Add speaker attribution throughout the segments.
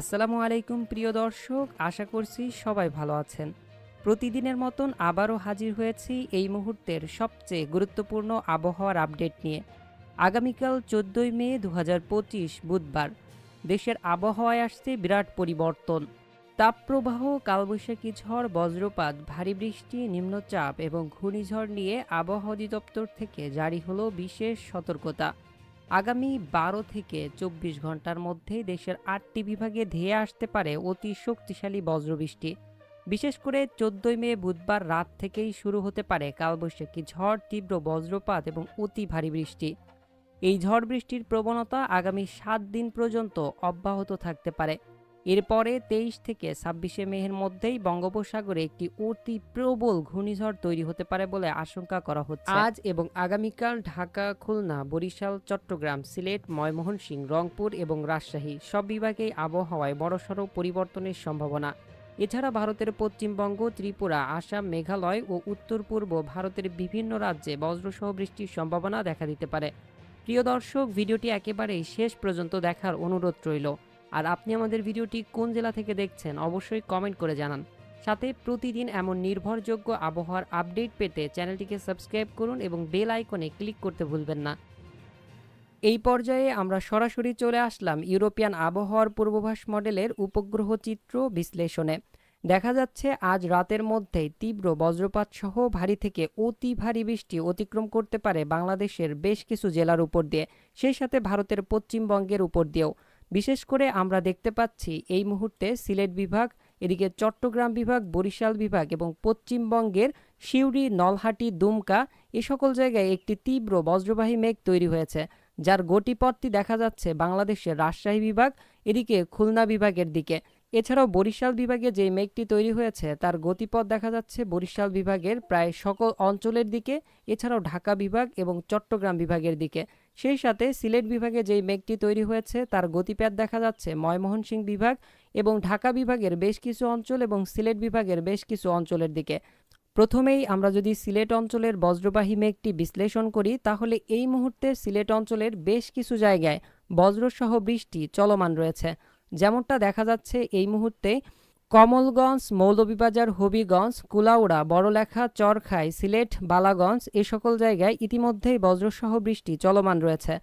Speaker 1: আসসালামু আলাইকুম, প্রিয় দর্শক। আশা করছি সবাই ভালো আছেন। প্রতিদিনের মতন আবারও হাজির হয়েছি এই মুহূর্তের সবচেয়ে গুরুত্বপূর্ণ আবহাওয়ার আপডেট নিয়ে। আগামীকাল চোদ্দোই মে দু হাজার পঁচিশ, বুধবার। দেশের আবহাওয়ায় আসছে বিরাট পরিবর্তন। তাপপ্রবাহ, কালবৈশাখী ঝড়, বজ্রপাত, ভারী বৃষ্টি, নিম্নচাপ এবং ঘূর্ণিঝড় নিয়ে আবহাওয়া অধিদপ্তর থেকে জারি হলো বিশেষ সতর্কতা। আগামী বারো থেকে চব্বিশ ঘণ্টার মধ্যেই দেশের আটটি বিভাগে ধেয়ে আসতে পারে অতি শক্তিশালী বজ্রবৃষ্টি। বিশেষ করে চোদ্দই মে বুধবার রাত থেকেই শুরু হতে পারে কালবৈশাখী ঝড়, তীব্র বজ্রপাত এবং অতি ভারী বৃষ্টি। এই ঝড় বৃষ্টির প্রবণতা আগামী সাত দিন পর্যন্ত অব্যাহত থাকতে পারে। এরপরে তেইশ থেকে ছাব্বিশে মেহের মধ্যেই বঙ্গোপসাগরে একটি অতি প্রবল ঘূর্ণিঝড় তৈরি হতে পারে বলে আশঙ্কা করা হচ্ছে। আজ এবং আগামীকাল ঢাকা, খুলনা, বরিশাল, চট্টগ্রাম, সিলেট, ময়মনসিংহ, রংপুর এবং রাজশাহী সব বিভাগেই আবহাওয়ায় বড়সড় পরিবর্তনের সম্ভাবনা। এছাড়া ভারতের পশ্চিমবঙ্গ, ত্রিপুরা, আসাম, মেঘালয় ও উত্তর পূর্ব ভারতের বিভিন্ন রাজ্যে বজ্রসহ বৃষ্টির সম্ভাবনা দেখা দিতে পারে। প্রিয় দর্শক, ভিডিওটি একেবারেই শেষ পর্যন্ত দেখার অনুরোধ রইল। আর আপনি আমাদের ভিডিওটি কোন জেলা থেকে দেখছেন অবশ্যই কমেন্ট করে জানান। সাথে প্রতিদিন এমন নির্ভরযোগ্য আবহাওয়ার আপডেট পেতে চ্যানেলটিকে সাবস্ক্রাইব করুন এবং বেল আইকনে ক্লিক করতে ভুলবেন না। এই পর্যায়ে আমরা সরাসরি চলে আসলাম ইউরোপিয়ান আবহাওয়ার পূর্বভাস মডেলের উপগ্রহ চিত্র বিশ্লেষণে। দেখা যাচ্ছে আজ রাতের মধ্যেই তীব্র বজ্রপাত সহ ভারী থেকে অতি ভারী বৃষ্টি অতিক্রম করতে পারে বাংলাদেশের বেশ কিছু জেলার উপর দিয়ে, সেই সাথে ভারতের পশ্চিমবঙ্গের উপর দিয়েও। বিশেষ করে আমরা দেখতে পাচ্ছি এই মুহূর্তে সিলেট বিভাগ, এদিকে চট্টগ্রাম বিভাগ, বরিশাল বিভাগ এবং পশ্চিমবঙ্গের সিউড়ি, নলহাটি, দুমকা এ সকল জায়গায় একটি তীব্র বজ্রবাহী মেঘ তৈরি হয়েছে, যার গতিপথটি দেখা যাচ্ছে বাংলাদেশের রাজশাহী বিভাগ, এদিকে খুলনা বিভাগের দিকে। এছাড়াও বরিশাল বিভাগে যে মেঘটি তৈরি হয়েছে, তার গতিপথ দেখা যাচ্ছে বরিশাল বিভাগের প্রায় সকল অঞ্চলের দিকে, এছাড়াও ঢাকা বিভাগ এবং চট্টগ্রাম বিভাগের দিকে। সেই সাথে সিলেট বিভাগে যেই মেঘটি তৈরি হয়েছে, তার গতিপথ দেখা যাচ্ছে ময়মোহনসিং বিভাগ এবং ঢাকা বিভাগের বেশ কিছু অঞ্চল এবং সিলেট বিভাগের বেশ কিছু অঞ্চলের দিকে। প্রথমেই আমরা যদি সিলেট অঞ্চলের বজ্রবাহী মেঘটি বিশ্লেষণ করি, তাহলে এই মুহূর্তে সিলেট অঞ্চলের বেশ কিছু জায়গায় বজ্রসহ বৃষ্টি চলমান রয়েছে। যেমনটা দেখা যাচ্ছে এই মুহূর্তে কমলগঞ্জ, মৌলভীবাজার, হবিগঞ্জ, কুলাউড়া, বড়লেখা, চরখাই, সিলেট, বালাগঞ্জ এ সকল জায়গায় ইতিমধ্যেই বজ্রসহ বৃষ্টি চলমান রয়েছে।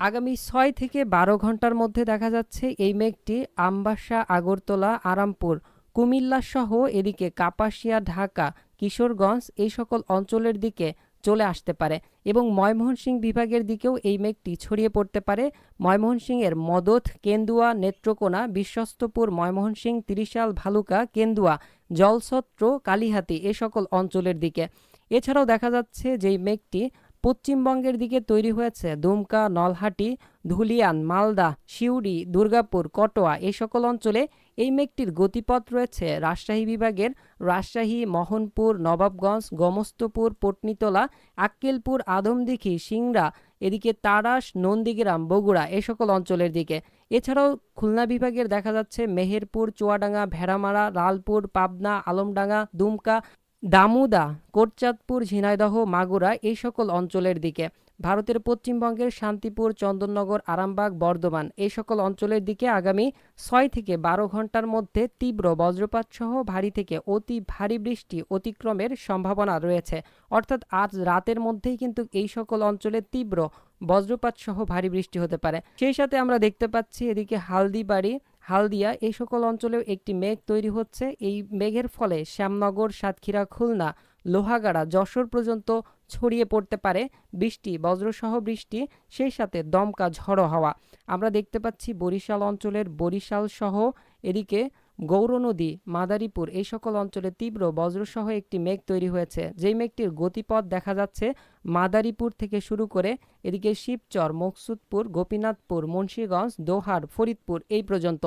Speaker 1: আগামী ছয় থেকে বারো ঘণ্টার মধ্যে দেখা যাচ্ছে এই মেঘটি আমবাসা, আগরতলা, আরামপুর, কুমিল্লা সহ এদিকে কাপাসিয়া, ঢাকা, কিশোরগঞ্জ এই সকল অঞ্চলের দিকে চলে আসতে পারে এবং ময়মনসিংহ বিভাগের দিকেও এই মেঘটি ছড়িয়ে পড়তে পারে। ময়মনসিংহের মদত কেন্দুয়া, নেত্রকোনা, বিশ্বস্তপুর, ময়মনসিংহ, ত্রিশাল, ভালুকা, কেন্দুয়া, জলছত্র, কালিহাতি এ সকল অঞ্চলের দিকে। এছাড়াও দেখা যাচ্ছে যেই মেঘটি পশ্চিমবঙ্গের দিকে তৈরি হয়েছে। দুমকা, নলহাটি, ধুলিয়ান, মালদা, সিউড়ি, দুর্গাপুর, কটোয়া এই সকল অঞ্চলে এই মেঘটির গতিপথ রয়েছে রাজশাহী বিভাগের রাজশাহী, মোহনপুর, নবাবগঞ্জ, গমস্তপুর, পটনিতলা, আক্কেলপুর, আদমদিঘি, সিংড়া, এদিকে তারাস, নন্দীগ্রাম, বগুড়া এ সকল অঞ্চলের দিকে। এছাড়াও খুলনা বিভাগের দেখা যাচ্ছে মেহেরপুর, চুয়াডাঙ্গা, ভেড়ামারা, লালপুর, পাবনা, আলমডাঙ্গা, দুমকা দামুদা, কোটচাঁদপুর, ঝিনাইদহ, মাগুরা এই সকল অঞ্চলের দিকে। ভারতের পশ্চিমবঙ্গের শান্তিপুর, চন্দননগর, আরামবাগ, বর্ধমান এই সকল অঞ্চলের দিকে আগামী ছয় থেকে বারো ঘণ্টার মধ্যে তীব্র বজ্রপাত সহ ভারী থেকে অতি ভারী বৃষ্টি অতিক্রমের সম্ভাবনা রয়েছে। অর্থাৎ আজ রাতের মধ্যেই কিন্তু এই সকল অঞ্চলে তীব্র বজ্রপাত সহ ভারী বৃষ্টি হতে পারে। সেই সাথে আমরা দেখতে পাচ্ছি এদিকে হালদিবাড়ি হালদিয়া, এই সকল অঞ্চলেও একটি মেঘ তৈরি হচ্ছে। এই মেঘের ফলে শ্যামনগর, সাতক্ষীরা, খুলনা, লোহাগাড়া, যশোর পর্যন্ত ছড়িয়ে পড়তে পারে বৃষ্টি, বজ্রসহ বৃষ্টি, সেই সাথে দমকা ঝড়ো হাওয়া। আমরা দেখতে পাচ্ছি বরিশাল অঞ্চলের বরিশাল সহ এদিকে গৌরনদী মাদারীপুর এই সকল অঞ্চলে তীব্র বজ্রসহ একটি মেঘ তৈরি হয়েছে। যেই মেঘটির গতিপথ দেখা যাচ্ছে মাদারীপুর থেকে শুরু করে এদিকে শিবচর, মকসুদপুর, গোপীনাথপুর, মুন্সীগঞ্জ, দোহার, ফরিদপুর এই পর্যন্ত।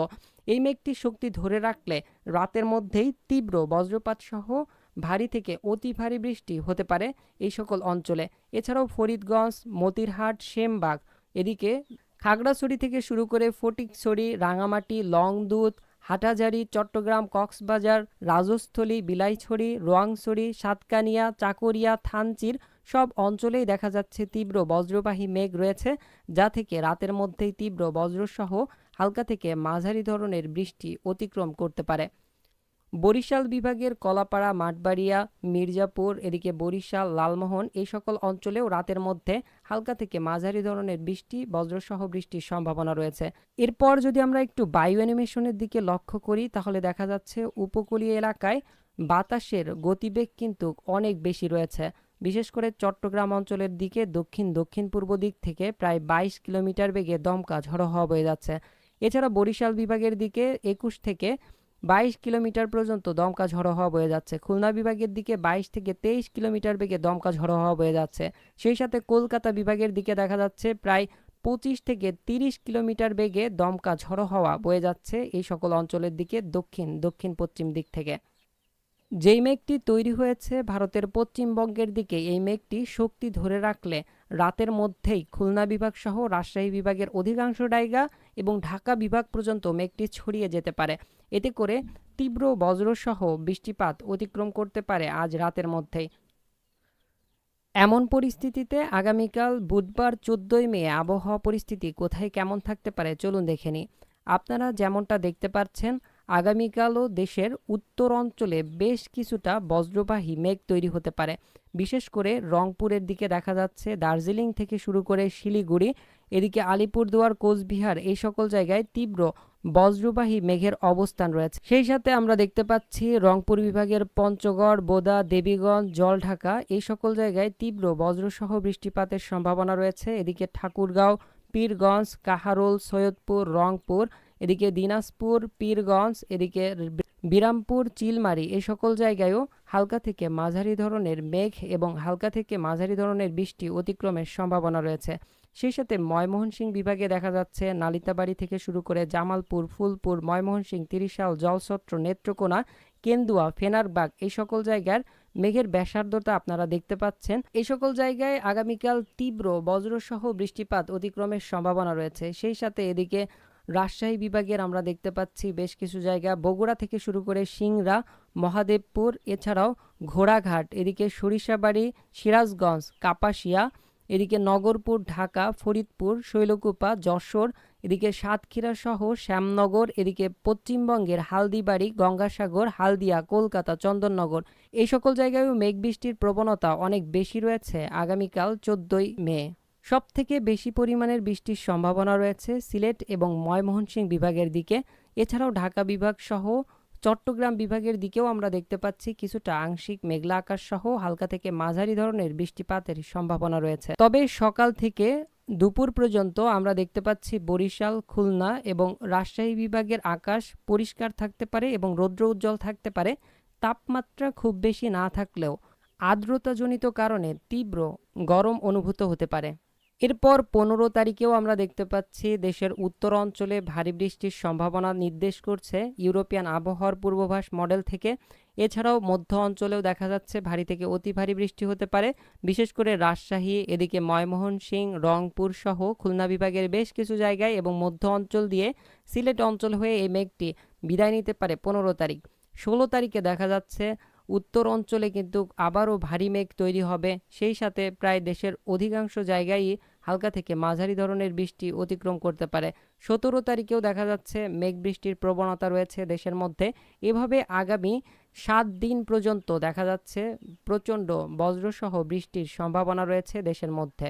Speaker 1: এই মেঘটি শক্তি ধরে রাখলে রাতের মধ্যেই তীব্র বজ্রপাত সহ ভারী থেকে অতি ভারী বৃষ্টি হতে পারে এই সকল অঞ্চলে। এছাড়াও ফরিদগঞ্জ, মতিরহাট, সেমবাগ, এদিকে খাগড়াছড়ি থেকে শুরু করে ফটিকছড়ি, রাঙামাটি, লংদুত হাটাজারি, চট্টগ্রাম, কক্সবাজার, রাজস্থলী, বিলাইছড়ি, রোয়াংছড়ি, সাতকানিয়া, চাকরিয়া, থানচির সব অঞ্চলেই দেখা যাচ্ছে তীব্র বজ্রবাহী মেঘ রয়েছে, যা থেকে রাতের মধ্যেই তীব্র বজ্রসহ হালকা থেকে মাঝারি ধরনের বৃষ্টি অতিক্রম করতে পারে। বরিশাল বিভাগের কলাপাড়া, মাঠবাড়িয়া, মির্জাপুর, এদিকে বরিশাল, লালমোহন এই সকল অঞ্চলেও রাতের মধ্যে হালকা থেকে মাঝারি ধরনের বৃষ্টি, বজ্রসহ বৃষ্টির সম্ভাবনা রয়েছে। এরপর যদি আমরা একটু বায়ু অ্যানিমেশনের দিকে লক্ষ্য করি, তাহলে দেখা যাচ্ছে উপকূলীয় এলাকায় বাতাসের গতিবেগ কিন্তু অনেক বেশি রয়েছে। বিশেষ করে চট্টগ্রাম অঞ্চলের দিকে দক্ষিণ দক্ষিণ পূর্ব দিক থেকে প্রায় বাইশ কিলোমিটার বেগে দমকা ঝড়ো হওয়া বয়ে যাচ্ছে। এছাড়া বরিশাল বিভাগের দিকে একুশ থেকে বাইশ কিলোমিটার পর্যন্ত দমকা ঝড়ো হওয়া বয়ে যাচ্ছে। খুলনা বিভাগের দিকে বাইশ থেকে তেইশ কিলোমিটার বেগে দমকা ঝড়ো হওয়া বয়ে যাচ্ছে। সেই সাথে কলকাতা বিভাগের দিকে দেখা যাচ্ছে প্রায় পঁচিশ থেকে তিরিশ কিলোমিটার বেগে দমকা ঝড়ো হওয়া বয়ে যাচ্ছে এই সকল অঞ্চলের দিকে দক্ষিণ দক্ষিণ পশ্চিম দিক থেকে। যেই মেঘটি তৈরি হয়েছে ভারতের পশ্চিমবঙ্গের দিকে, এই মেঘটি শক্তি ধরে রাখলে রাতের মধ্যেই খুলনা বিভাগ সহ রাজশাহী বিভাগের অধিকাংশ জায়গা এবং ঢাকা বিভাগ পর্যন্ত মেঘটি ছড়িয়ে যেতে পারে। এতে করে তীব্র বজ্রসহ বৃষ্টিপাত অতিক্রম করতে পারে আজ রাতের মধ্যে এমন পরিস্থিতিতে আগামীকাল বুধবার চোদ্দই মে আবহাওয়া পরিস্থিতি কোথায় কেমন থাকতে পারে চলুন দেখে নিই। আপনারা যেমনটা দেখতে পাচ্ছেন আগামীকালও দেশের উত্তর অঞ্চলে বেশ কিছুটা বজ্রবাহী মেঘ তৈরি হতে পারে। বিশেষ করে রংপুরের দিকে দেখা যাচ্ছে, দার্জিলিং থেকে শুরু করে শিলিগুড়ি, এদিকে আলিপুরদুয়ার, কোচবিহার এই সকল জায়গায় তীব্র বজ্রবাহী মেঘের অবস্থান রয়েছে। সেই সাথে আমরা দেখতে পাচ্ছি রংপুর বিভাগের পঞ্চগড়, বোদা, দেবীগঞ্জ, জলঢাকা এই সকল জায়গায় তীব্র বজ্রসহ বৃষ্টিপাতের সম্ভাবনা রয়েছে। এদিকে ঠাকুরগাঁও, পীরগঞ্জ, কাহারোল, সৈয়দপুর, রংপুর এদিকে দিনাজপুর, পীরগঞ্জ, এদিকে বিরামপুর, চিলমারি এই সকল জায়গায়ও হালকা থেকে মাঝারি ধরনের মেঘ এবং হালকা থেকে মাঝারি ধরনের বৃষ্টি অতিক্রমের সম্ভাবনা রয়েছে। সেই সাথে ময়মোহনসিং বিভাগে দেখা যাচ্ছে নালিতাবাড়ি থেকে শুরু করে জামালপুর, ফুলপুর ময়মোহনসিং তিরিশাল, জলছত্র, নেত্রকোনা, কেন্দুয়া, ফেনারবাগ এই সকল জায়গার মেঘের ব্যাসার্ধতা আপনারা দেখতে পাচ্ছেন। এই সকল জায়গায় আগামীকাল তীব্র বজ্রসহ বৃষ্টিপাত অতিক্রমের সম্ভাবনা রয়েছে। সেই সাথে এদিকে রাজশাহী বিভাগের আমরা দেখতে পাচ্ছি বেশ কিছু জায়গা। বগুড়া থেকে শুরু করে সিংড়া, মহাদেবপুর, এছাড়াও ঘোড়াঘাট, এদিকে সরিষাবাড়ি, সিরাজগঞ্জ, কাপাসিয়া, এদিকে নগরপুর, ঢাকা, ফরিদপুর, শৈলকুপা, যশোর, এদিকে সাতক্ষীরা সহ শ্যামনগর, এদিকে পশ্চিমবঙ্গের হালদিবাড়ি, গঙ্গাসাগর, হালদিয়া, কলকাতা, চন্দননগর। এই সকল জায়গায়ও মেঘ বৃষ্টির প্রবণতা অনেক বেশি রয়েছে আগামীকাল চোদ্দই মে। সব থেকে বেশি পরিমাণের বৃষ্টির সম্ভাবনা রয়েছে সিলেট এবং ময়মনসিংহ বিভাগের দিকে। এছাড়াও ঢাকা বিভাগ সহ চট্টগ্রাম বিভাগের দিকেও আমরা দেখতে পাচ্ছি কিছুটা আংশিক মেঘলা আকাশ সহ হালকা থেকে মাঝারি ধরনের বৃষ্টিপাতের সম্ভাবনা রয়েছে। তবে সকাল থেকে দুপুর পর্যন্ত আমরা দেখতে পাচ্ছি বরিশাল, খুলনা এবং রাজশাহী বিভাগের আকাশ পরিষ্কার থাকতে পারে এবং রৌদ্র উজ্জ্বল থাকতে পারে। তাপমাত্রা খুব বেশি না থাকলেও আর্দ্রতাজনিত কারণে তীব্র গরম অনুভূত হতে পারে। এরপর পনেরো তারিখেও আমরা দেখতে পাচ্ছি দেশের উত্তর অঞ্চলে ভারী বৃষ্টির সম্ভাবনা নির্দেশ করছে ইউরোপিয়ান আবহাওয়ার পূর্বাভাস মডেল থেকে। এছাড়াও মধ্য অঞ্চলেও দেখা যাচ্ছে ভারী থেকে অতি ভারী বৃষ্টি হতে পারে। বিশেষ করে রাজশাহী, এদিকে ময়মোহন সিং রংপুর সহ খুলনা বিভাগের বেশ কিছু জায়গায় এবং মধ্য অঞ্চল দিয়ে সিলেট অঞ্চল হয়ে এই মেঘটি বিদায় নিতে পারে পনেরো তারিখ। ষোলো তারিখে দেখা যাচ্ছে উত্তর অঞ্চলে কিন্তু আবারও ভারী মেঘ তৈরি হবে। সেই সাথে প্রায় দেশের অধিকাংশ জায়গায় হালকা থেকে মাঝারি ধরনের বৃষ্টি অতিক্রম করতে পারে। সতেরো তারিখেও দেখা যাচ্ছে মেঘ বৃষ্টির প্রবণতা রয়েছে দেশের মধ্যে। এভাবে আগামী সাত দিন পর্যন্ত দেখা যাচ্ছে প্রচণ্ড বজ্রসহ বৃষ্টির সম্ভাবনা রয়েছে দেশের মধ্যে।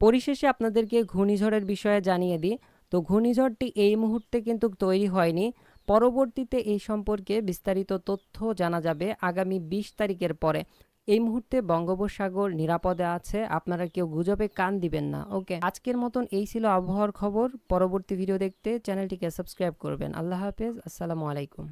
Speaker 1: পরিশেষে আপনাদেরকে ঘূর্ণিঝড়ের বিষয়ে জানিয়ে দিই। তো ঘূর্ণিঝড়টি এই মুহূর্তে কিন্তু তৈরি হয়নি। পরবর্তীতে এই সম্পর্কে বিস্তারিত তথ্য জানা যাবে আগামী বিশ তারিখের পরে। এই মুহূর্তে বঙ্গোপসাগর নিরাপদে আছে। আপনারা কেউ গুজবে কান দিবেন না, ওকে? আজকের মতন এই ছিল আবহাওয়ার খবর। পরবর্তী ভিডিও দেখতে চ্যানেলটিকে সাবস্ক্রাইব করবেন। আল্লাহ হাফেজ, আসসালামু আলাইকুম।